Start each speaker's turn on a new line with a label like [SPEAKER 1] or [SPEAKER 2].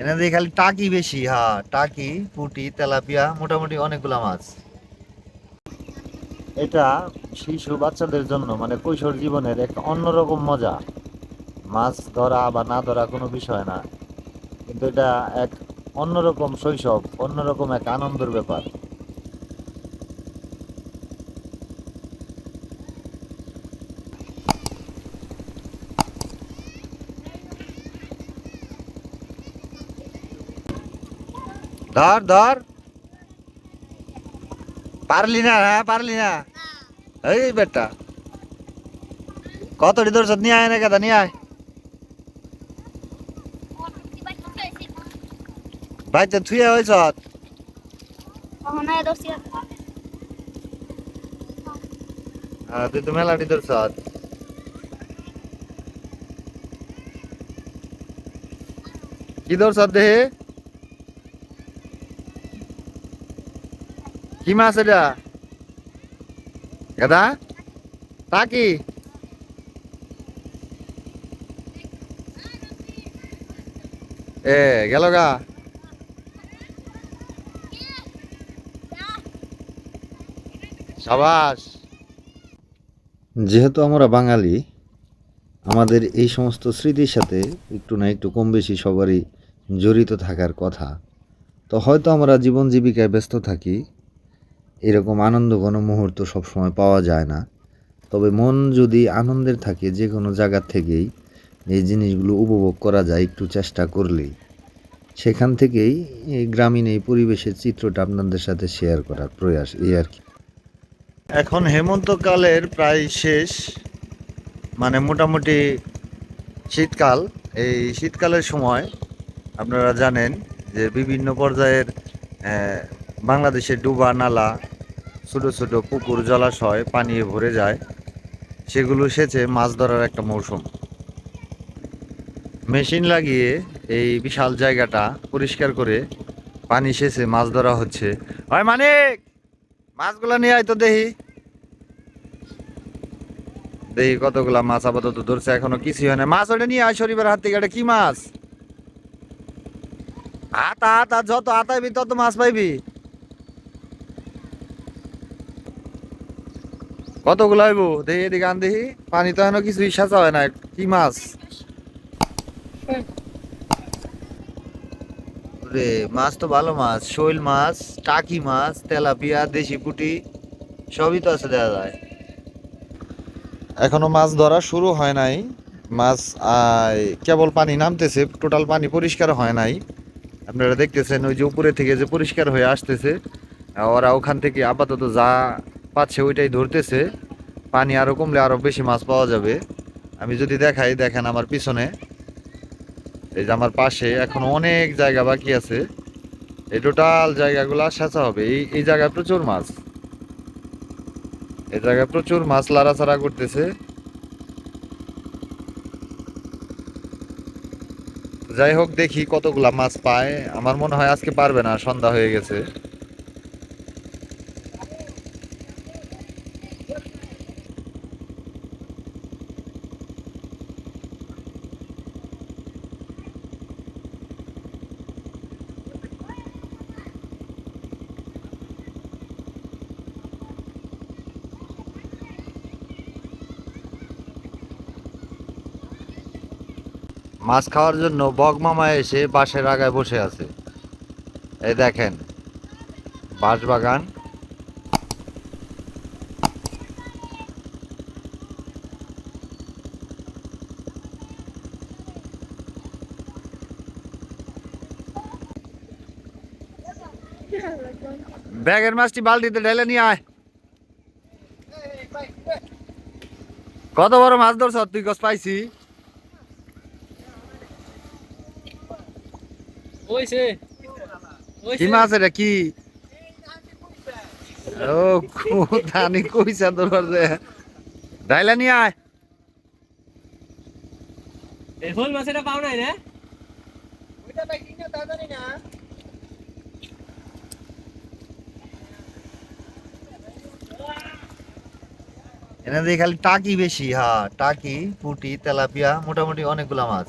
[SPEAKER 1] এনে দিয়ে খালি টাকি বেশি হ্যাঁ টাকি, পুটি, তেলাপিয়া, মোটামুটি অনেকগুলো মাছ। এটা শিশু বাচ্চাদের জন্য মানে কৈশোর জীবনের এক অন্যরকম মজা। মাছ ধরা বা না ধরা কোনো বিষয় না। কিন্তু এটা এক অন্যরকম শৈশব, অন্যরকম এক আনন্দের ব্যাপার। ধর ধর। পারলি না হ্যাঁ পারলি না? এই বেটা। কতটি ধরছ নিয়ে আয় না কেদা নিয়ে আয়। ভাইতে থুয়ে হয়েছ
[SPEAKER 2] কখনো দোষী
[SPEAKER 1] তুই তো মেলাটি ধরছ। কি ধরছ দেহে? কি মাছ এটা? গাদা তা কি? এ, গেল গা। সাবাস। যেহেতু আমরা বাঙালি, আমাদের এই সমস্ত স্মৃতির সাথে একটু না একটু কম বেশি সবারই জড়িত থাকার কথা। তো হয়তো আমরা জীবন জীবিকায় ব্যস্ত থাকি এরকম আনন্দ কোনো মুহূর্ত সবসময় পাওয়া যায় না। তবে মন যদি আনন্দের থাকে যে কোনো জায়গার থেকেই, এই জিনিসগুলো উপভোগ করা যায় একটু চেষ্টা করলেই। সেখান থেকেই এই গ্রামীণ এই পরিবেশের চিত্রটা আপনাদের সাথে শেয়ার করার প্রয়াস, এই আর কি। এখন হেমন্তকালের প্রায় শেষ মানে মোটামুটি শীতকাল। এই শীতকালের সময় আপনারা জানেন যে বিভিন্ন পর্যায়ের আহ, বাংলাদেশের ডুবা নালা ছোট ছোট পুকুর জলাশয় পানি ভরে যায়। সেগুলো সেচে মাছ ধরার একটা মৌসুম। মেশিন লাগিয়ে এই বিশাল জায়গাটা পরিষ্কার করে পানি সেচে মাছ ধরা হচ্ছে। হয় মানিক মাছগুলো নিয়ে আয় তো দেখি। দেখি কতগুলা মাছ আপাতত ধরছে এখনও কিছুই হয় না। মাছ ওটা নিয়ে আয় শরীফের হাত থেকে কি মাছ? হাত হাত যত হাতাইবি তত মাছ পাইবি। কতগুলো আইবো দেখি এদিকে আন দেখি পানি তো এখনও কিছুই সাঁচা হয় না কি মাছ? রে মাছ তো ভালো মাছ। শৈল মাছ, টাকি মাছ, তেলাপিয়া, দেশি পুটি, সবই তো আছে দেখা যায়। এখনও মাছ ধরা শুরু হয় নাই। মাছ কেবল পানি নামতেছে, টোটাল পানি পরিষ্কার হয় নাই। আপনারা দেখতেছেন, ওই যে উপরে থেকে যে পরিষ্কার হয়ে আসতেছে ওরা ওখান থেকে আপাতত যা পাচ্ছে, ওইটাই ধরতেছে। পানি আরও কমলে আরও বেশি মাছ পাওয়া যাবে। আমি যদি দেখাই, দেখেন আমার পিছনে। এই যে আমার পাশে এখন অনেক জায়গা বাকি আছে। এই টোটাল জায়গাগুলো সেচা হবে। এই এই জায়গায় প্রচুর মাছ। এই জায়গায় প্রচুর মাছ লাড়াচাড়া করতেছে। যাই হোক, দেখি কতগুলা মাছ পায়। আমার মনে হয় আজকে পারবে না, সন্ধ্যা হয়ে গেছে। মাছ খাওয়ার জন্য বগমামা এসে বাঁশের আগায় বসে আছে। এই দেখেন, বাঁশ বাগান। ব্যাগের মাছটি বালতিতে ঢেলে নিয়ে আয়। কত বড় মাছ ধরছ? তুই গছ পাইছি।
[SPEAKER 3] ওইছে
[SPEAKER 1] কি মাছ এটা কি? ও দানি কইছা তোর যে? ডাইলা নিয়ে আয়।
[SPEAKER 3] এই হোল মাছ এটা পাও নাই না।
[SPEAKER 1] এনে দিয়ে খালি টাকি বেশি হ্যাঁ টাকি পুটি তেলাপিয়া মোটামুটি অনেকগুলা মাছ।